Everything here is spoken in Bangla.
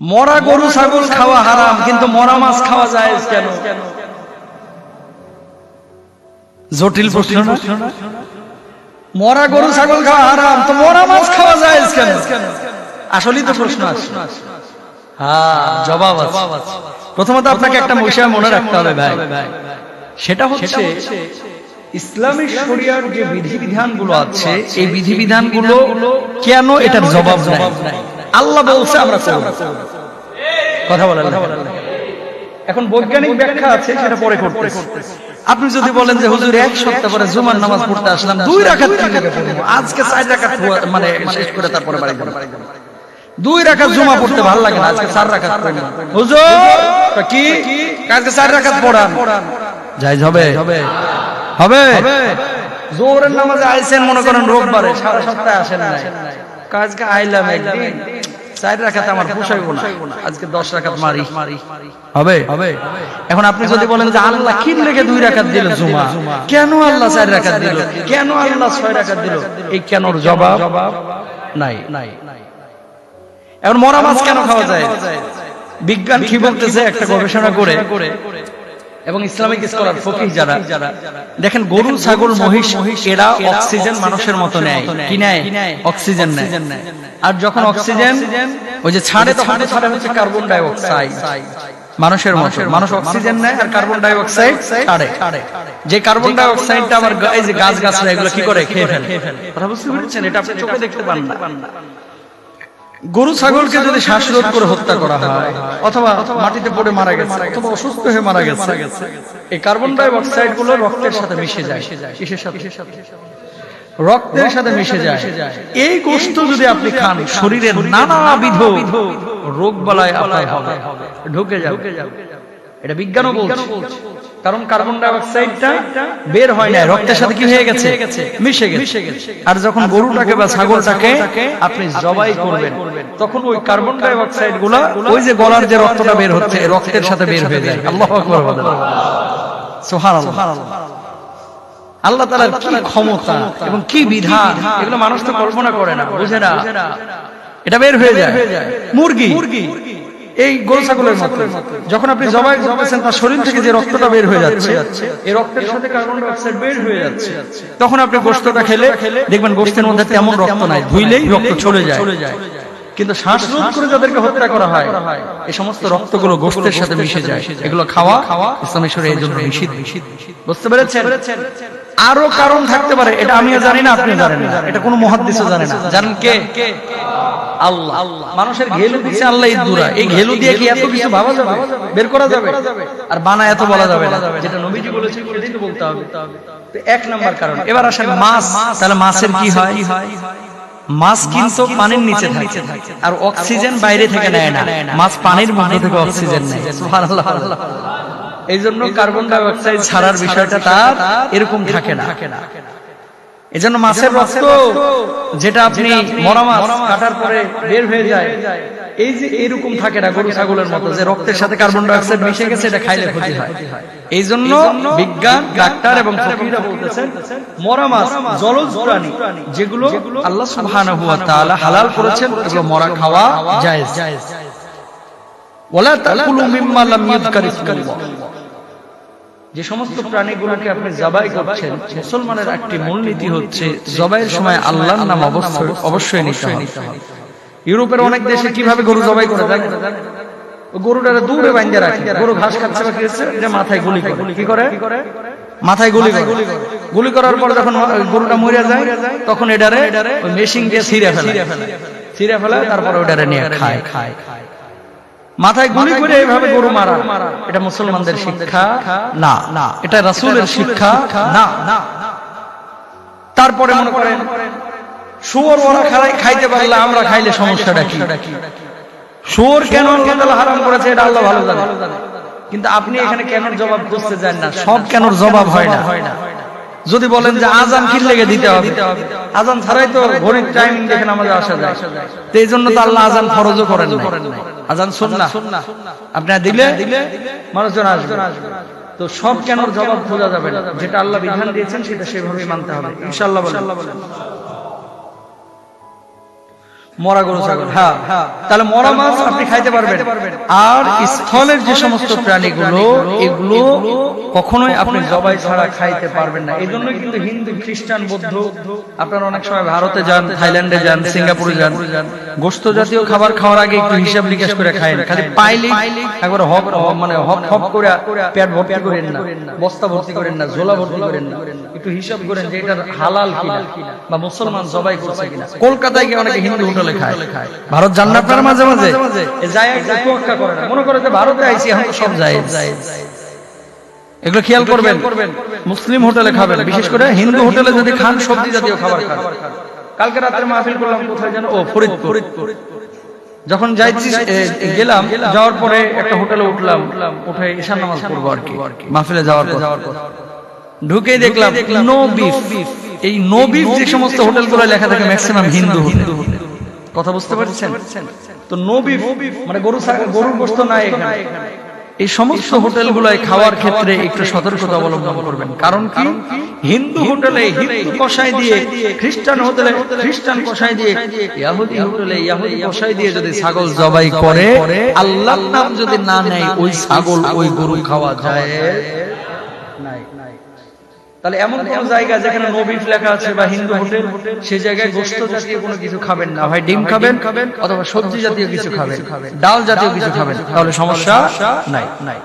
মরা গরু, ছাগল খাওয়া হারাম, কিন্তু মরা মাছ খাওয়া যায় কেন? জটিল প্রশ্ন মরা গরু, ছাগল খাওয়া হারাম, তো মরা মাছ খাওয়া যায় কেন? আসলেই তো প্রশ্ন আছে। হ্যাঁ জবাব আছে। প্রথমত আপনাকে একটা বিষয় মনে রাখতে হবে ভাই। সেটা হচ্ছে ইসলামিক শরিয়ার যে বিধিবিধানগুলো আছে, এই বিধিবিধানগুলো কেন এটার জবাব নাই? আল্লাহ বলছে আমরা কথা বলেন এখন বৈজ্ঞানিক ব্যাখ্যা আছে সেটা পরে করতে আপনি যদি বলেন যে হুজুর এক সপ্তাহ পরে জুমার নামাজ পড়তে আসলাম দুই পড়ব। আজকে চার পড়ব, মানে শেষ করে তারপরে বাড়ি যাব। দুই রাকাত জুমা পড়তে ভালো লাগে না আজকে চার পড়ব। হুজুর! কি? আজকে চার রাকাত পড়ান। যাই হবে? হবে। জোরের নামাজে আইছেন মনে করেন রোববারে সারা সপ্তাহে আসেন নাই। আজকে আইলাম একদিন। চার রাখাত আমার পোষাইব না। আজকে দশ রাখাত মারি। হবে? হবে। এখন আপনি যদি বলেন যে আল্লাহ কি লেগে দুই রাখাত দিল জুমা। কেন আল্লাহ চার রাখাত দিল? কেন আল্লাহ ছয় রাখাত দিল? এই কেনর জবাব নাই। নাই। এখন মরা মাছ কেন খাওয়া যায়? বিজ্ঞান কি বলতেছে? একটা গবেষণা করে। এবং ইসলামিক স্কলার ফকিহ যারা দেখেন গরু ছাগল মহিষ এরা অক্সিজেন মানুষের মতো নেয়। কি নেয়? অক্সিজেন নেয়। আর যখন অক্সিজেন ওই যে ছাড়ে তখন ছাড়ে হচ্ছে কার্বন ডাই অক্সাইড মানুষের মতো। মানুষ অক্সিজেন নেয় আর কার্বন ডাই অক্সাইড ছাড়ে। যে কার্বন ডাই অক্সাইডটা আমার গা- এই যে গাছ গাছরা এগুলো কি করে? খেয়ে ফেলে। কথা বুঝতে পেরেছেন? এটা আপনি চোখে দেখতে পান না। গরু ছাগলকে যদি শ্বাসরোধ করে হত্যা করা হয়, অথবা মাটিতে পড়ে মারা গেছে, অথবা অসুস্থ হয়ে মারা গেছে, এই কার্বন ডাই অক্সাইডগুলো রক্তের সাথে মিশে যায়। কিসের সাথে? রক্তের সাথে মিশে যায়। এই গোস্ত যদি আপনি খান, শরীরের নানাবিধ রোগ বালায় আপনার হবে, ঢুকে যাবে। এটা বিজ্ঞানও বলছে। কারণ কার্বন ডাই অক্সাইডটা বের হয় না, রক্তের সাথে কি হয়ে গেছে? মিশে গেছে। আর যখন গরুটাকে বা ছাগলটাকে আপনি জবাই করবেন তখন ওই কার্বন ডাই অক্সাইডগুলা ওই যে গলার যে রক্তটা বের হচ্ছে রক্তের সাথে বের হয়ে যায়। আল্লাহ আকবার সুবহানাল্লাহ। আল্লাহ তালার কি ক্ষমতা এবং কি বিধান? এগুলো মানুষ তো কল্পনা করে না বুঝে না। এটা বের হয়ে যায়। মুরগি। মুরগি। এই গরু ছাগলের মতো। যখন আপনি জবাই করতেছেন তার শরীর থেকে যে রক্তটা বের হয়ে যাচ্ছে এই রক্তের সাথে কার্বন ডাই অক্সাইড বের হয়ে যাচ্ছে। তখন আপনি গোস্তটা খেলে দেখবেন গোস্তের মধ্যে তেমন রক্ত নাই। ধুইলেই রক্ত চলে যায়। কিন্তু শ্বাসরোধ করে যাদেরকে হত্যা করা হয়, এই সমস্ত রক্তগুলো গোস্তের সাথে মিশে যায়। এগুলো খাওয়া ইসলামের শরীরে এই জন্য নিষিদ্ধ। বুঝতে পেরেছেন? আরও কারণ থাকতে পারে, এটা আমিও জানি না আপনি জানেন না। এটা কোনো মহাদ্দিসও জানে না। জানেন কে? আল্লাহ। মানুষের ঘেলু দিচ্ছে আল্লাহ ইদুরা এই ঘেলু দিয়ে কি এত কিছু ভাবা যাবে? বের করা যাবে? আর বানা এত বলা যাবে না। যেটা নবীজি বলেছেন সেটাই তো বলতে হবে। এক নাম্বার কারণ। এবার আসেন মাছ। তাহলে মাছের কি হয়? মাছ কিন্তু পানির নিচে থাকে। আর অক্সিজেন বাইরে থেকে নেয় না। মাছ পানির মধ্যে থেকে অক্সিজেন নেয়। এই জন্য কার্বন ডাই অক্সাইড ছাড়ার বিষয়টা তার এরকম থাকে না। এই জন্য মাছের রক্ত যেটা আপনি মরা মাছ কাটার পরে বের হয়ে যায়। এই যে এরকম থাকে না গরু ছাগলের মতো যে রক্তের সাথে কার্বন ডাই অক্সাইড মিশে গেছে এটা খাইলে ক্ষতি হয়। এই জন্য বিজ্ঞান ডাক্তার এবং ফকিরা বলতেছেন মরা মাছ জলজ প্রাণী যেগুলো আল্লাহ সুবহানাহু ওয়া তাআলা হালাল করেছেন এগুলো মরা খাওয়া জায়েজ। ওয়ালা তাকুলু মিম্মা লাম ইসমুল্লাহ। যে সমস্ত প্রাণীগুলোকে আপনি জবাই করছেন মুসলমানের একটি মূলনীতি হচ্ছে জবাইয়ের সময় আল্লাহর নাম অবশ্যই অবশ্যই নিতে হবে। ইউরোপের অনেক দেশে কীভাবে গরু জবাই করে ও গরুটারে দূরে রাখে। গরু ঘাস খাচ্ছে বা এটা মাথায় গুলি করে। কি করে। মাথায় গুলি করে। গুলি করার পর যখন গরুটা মরে যায় তখন এটারে মেশিন দিয়ে ছিঁড়ে ফেলে। ছিঁড়ে ফেলে। তারপরে ওটারে নিয়ে খায়। খায়। মাথায় গুলি করে এইভাবে গরু মারা। এটা মুসলমানদের শিক্ষা। না। না এটা রাসূলের শিক্ষা। না না। তারপরে মনে করেন শুয়োর ওরা খাই খাইতে পারলে আমরা খাইলে সমস্যাটা কি? শুয়োর কেন আল্লাহ হারাম করেছে এটা আল্লাহ ভালো জানে। কিন্তু আপনি এখানে কেন জবাব খুঁজতে যান না? সব কেন জবাব হয় না। যদি বলেন যে আজান কি লেগে দিতে হবে। আজান ছাড়াই তো ঘড়ির টাইম দেখে আমাদের আসা যায়। তো এই জন্য তো আল্লাহ আজান ফরজও করেন নাই। আজান সুন্না আপনার দিলে মানুষজন আসবে। তো সব কেন জবাব খোঁজা যাবে না। যেটা আল্লাহ বিধান দিয়েছেন সেটা সেভাবে মানতে হবে। ইনশাল্লাহ বলেন। মরা গরু ছাগল হ্যাঁ। তাহলে মরা মাছ আপনি খাইতে পারবেন। আর স্থলের যে সমস্ত প্রাণীগুলো এগুলো কখনোই আপনি জবাই ছাড়া খাইতে পারবেন না। এই জন্য কিন্তু হিন্দু খ্রিস্টান বৌদ্ধ আপনারা অনেক সময় ভারতে যান থাইল্যান্ডে যান সিঙ্গাপুরে যান। গোস্ত জাতীয় খাবার খাওয়ার আগে একটু হিসাব নিকাশ করে খায়েন খালি পাইলে একবার হক মানে হক হক করে পেট ভর্তি করেন না বস্তা ভর্তি করেন না ঝোলা ভর্তি করেন না। একটু হিসাব করেন যে এটা হালাল কিনা বা মুসলমান জবাই করছে কিনা কলকাতায় গিয়ে অনেকে হিন্দু হোটেলে খায়। ভারত যান না আপনারা মাঝে। মাঝে মনে করে যে ভারতে আইছি এখন সব যায়। এগুলো খেয়াল করবেন। মুসলিম হোটেলে খাবেন। বিশেষ করে হিন্দু হোটেলে যদি খান সবজি জাতীয় খাবার খান। কালকে রাত্রে মাহফিল করলাম কোথায় যেন? ও ফরিদপুর। যখন যাইছি গেলাম যাওয়ার পরে একটা হোটেলে উঠলাম উঠে ঈশান নামাজ পড়ব আর কি। মাহফিলে যাওয়ার পর ঢুকে দেখলাম নো বিফ। এই নো বিফ যে সমস্ত হোটেলগুলো লেখা থাকে ম্যাক্সিমাম হিন্দু হোটেল। কথা বুঝতে পারছেন? তো নো বিফ মানে গরু গরুর গোস্ত নাই এখানে। এই সমস্ত হোটেলগুলোয় খাওয়ার ক্ষেত্রে একটু সতর্কতা অবলম্বন করবেন। কারণ কি? হিন্দু হোটেলে হিন্দু কষাই দিয়ে খ্রিস্টান হোটেলে খ্রিস্টান কষাই দিয়ে ইয়াহুদি হোটেলে ইয়াহুদি কষাই দিয়ে যদি ছাগল জবাই করে আল্লাহর নাম যদি না নেয় ওই ছাগল ওই গরু খাওয়া যায়। তাহলে এমন কোন জায়গা যেখানে নবীন লেখা আছে বা হিন্দু হোটেল, সেই জায়গায় গোস্ত জাতীয় কোনো কিছু খাবেন না। ভাই, ডিম খাবেন অথবা সবজি জাতীয় কিছু খাবেন, ডাল জাতীয় কিছু খাবেন, তাহলে সমস্যা নাই নাই।